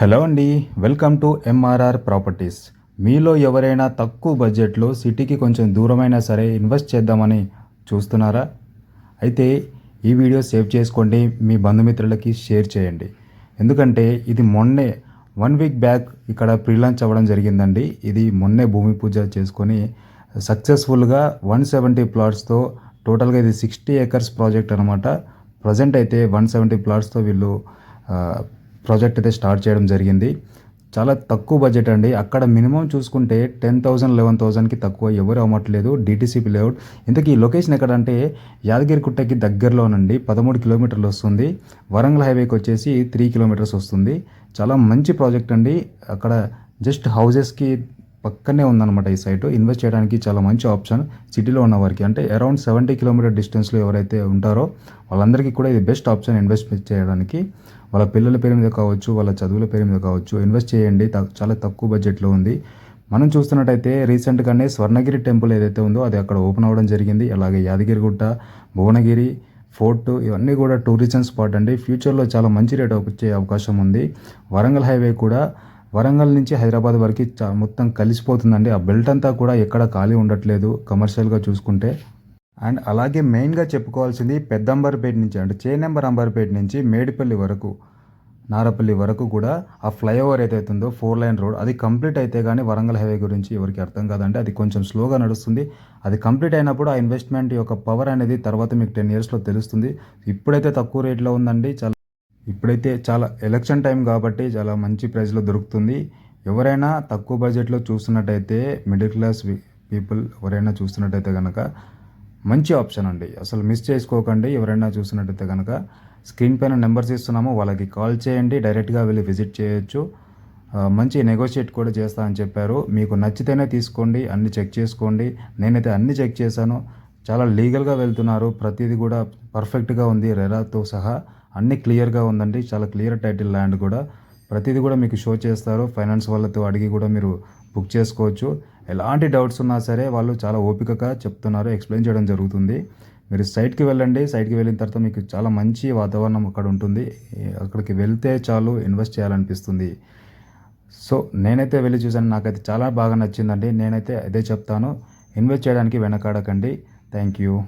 Hello అండి welcome to MRR properties. మీలో ఎవరైనా తక్కువ బడ్జెట్లో సిటీకి కొంచెం దూరమైనా సరే ఇన్వెస్ట్ చేద్దామని చూస్తున్నారా? అయితే ఈ వీడియో సేవ్ చేసుకోండి మీ బంధుమిత్రులకి షేర్ చేయండి. ఎందుకంటే ఇది మొన్నే వన్ వీక్ బ్యాక్ ఇక్కడ ప్రీలాంచ్ అవ్వడం జరిగిందండి. ఇది మొన్నే భూమి పూజ చేసుకొని సక్సెస్ఫుల్గా వన్ సెవెంటీ ప్లాట్స్తో టోటల్గా ఇది సిక్స్టీ ఏకర్స్ ప్రాజెక్ట్ అనమాట ప్రజెంట్ అయితే వన్ సెవెంటీ ప్లాట్స్తో వీళ్ళు ప్రాజెక్ట్ అయితే స్టార్ట్ చేయడం జరిగింది. చాలా తక్కువ బడ్జెట్ అండి. అక్కడ మినిమం చూసుకుంటే టెన్ థౌసండ్ లెవెన్ థౌసండ్కి తక్కువ ఎవరు అవ్వట్లేదు డీటీసీపీ లేఅవుట్ ఇంతకీ ఈ లొకేషన్ ఎక్కడంటే యాదగిరిగుట్టకి దగ్గరలోనండి. పదమూడు కిలోమీటర్లు వస్తుంది. వరంగల్ హైవేకి వచ్చేసి త్రీ కిలోమీటర్స్ వస్తుంది. చాలా మంచి ప్రాజెక్ట్ అండి. అక్కడ జస్ట్ హౌజెస్కి పక్కనే ఉందన్నమాట ఈ సైట్ ఇన్వెస్ట్ చేయడానికి చాలా మంచి ఆప్షన్ సిటీలో ఉన్న వారికి అంటే అరౌండ్ సెవెంటీ కిలోమీటర్ డిస్టెన్స్లో ఎవరైతే ఉంటారో వాళ్ళందరికీ కూడా ఇది బెస్ట్ ఆప్షన్ ఇన్వెస్ట్ చేయడానికి. వాళ్ళ పిల్లల పేరు మీద కావచ్చు వాళ్ళ చదువుల పేరు మీద కావచ్చు ఇన్వెస్ట్ చేయండి. చాలా తక్కువ బడ్జెట్లో ఉంది. మనం చూస్తున్నట్టయితే రీసెంట్గానే స్వర్ణగిరి టెంపుల్ ఏదైతే ఉందో అది అక్కడ ఓపెన్ అవ్వడం జరిగింది. అలాగే యాదగిరిగుట్ట భువనగిరి ఫోర్ట్ ఇవన్నీ కూడా టూరిజం స్పాట్ అండి. ఫ్యూచర్లో చాలా మంచి రేట్ వచ్చే అవకాశం ఉంది. వరంగల్ హైవే కూడా వరంగల్ నుంచి హైదరాబాద్ వరకు మొత్తం కలిసిపోతుందండి. ఆ బెల్ట్ అంతా కూడా ఎక్కడ ఖాళీ ఉండట్లేదు కమర్షియల్గా చూసుకుంటే. అండ్ అలాగే మెయిన్గా చెప్పుకోవాల్సింది పెద్దంబర్పేట నుంచి అంటే చే నెంబర్ అంబర్పేట నుంచి మేడిపల్లి వరకు నారపల్లి వరకు కూడా ఆ ఫ్లైఓవర్ ఏదైతే ఉందో ఫోర్ లైన్ రోడ్ అది కంప్లీట్ అయితే కానీ వరంగల్ హైవే గురించి ఎవరికి అర్థం కాదంటే అది కొంచెం స్లోగా నడుస్తుంది. అది కంప్లీట్ అయినప్పుడు ఆ ఇన్వెస్ట్మెంట్ యొక్క పవర్ అనేది తర్వాత మీకు టెన్ ఇయర్స్లో తెలుస్తుంది. ఇప్పుడైతే తక్కువ రేట్లో ఉందండి. చాలా ఇప్పుడైతే చాలా ఎలక్షన్ టైం కాబట్టి చాలా మంచి ప్రైస్లో దొరుకుతుంది. ఎవరైనా తక్కువ బడ్జెట్లో చూస్తున్నట్టయితే మిడిల్ క్లాస్ పీపుల్ ఎవరైనా చూస్తున్నట్టయితే కనుక మంచి ఆప్షన్ అండి. అసలు మిస్ చేసుకోకండి ఎవరైనా చూస్తున్నట్టయితే కనుక స్క్రీన్ పైన నెంబర్స్ ఇస్తున్నాము వాళ్ళకి కాల్ చేయండి డైరెక్ట్గా వెళ్ళి విజిట్ చేయొచ్చు. మంచి నెగోషియేట్ కూడా చేస్తా అని చెప్పారు. మీకు నచ్చితేనే తీసుకోండి అన్ని చెక్ చేసుకోండి. నేనైతే అన్ని చెక్ చేశాను. చాలా లీగల్గా వెళ్తున్నారు ప్రతిదీ కూడా పర్ఫెక్ట్గా ఉంది రెరాతో సహా. అన్నీ క్లియర్గా ఉందండి. చాలా క్లియర్ టైటిల్ ల్యాండ్ కూడా. ప్రతిదీ కూడా మీకు షో చేస్తారు. ఫైనాన్స్ వాళ్ళతో అడిగి కూడా మీరు బుక్ చేసుకోవచ్చు. ఎలాంటి డౌట్స్ ఉన్నా సరే వాళ్ళు చాలా ఓపికగా చెప్తున్నారు ఎక్స్ప్లెయిన్ చేయడం జరుగుతుంది. మీరు సైట్కి వెళ్ళండి. సైట్కి వెళ్ళిన తర్వాత మీకు చాలా మంచి వాతావరణం అక్కడ ఉంటుంది. అక్కడికి వెళ్తే చాలు ఇన్వెస్ట్ చేయాలనిపిస్తుంది. సో నేనైతే వెళ్ళి చూసాను నాకైతే చాలా బాగా నచ్చిందండి. నేనైతే అదే చెప్తాను. ఇన్వెస్ట్ చేయడానికి వెనకాడకండి. Thank you.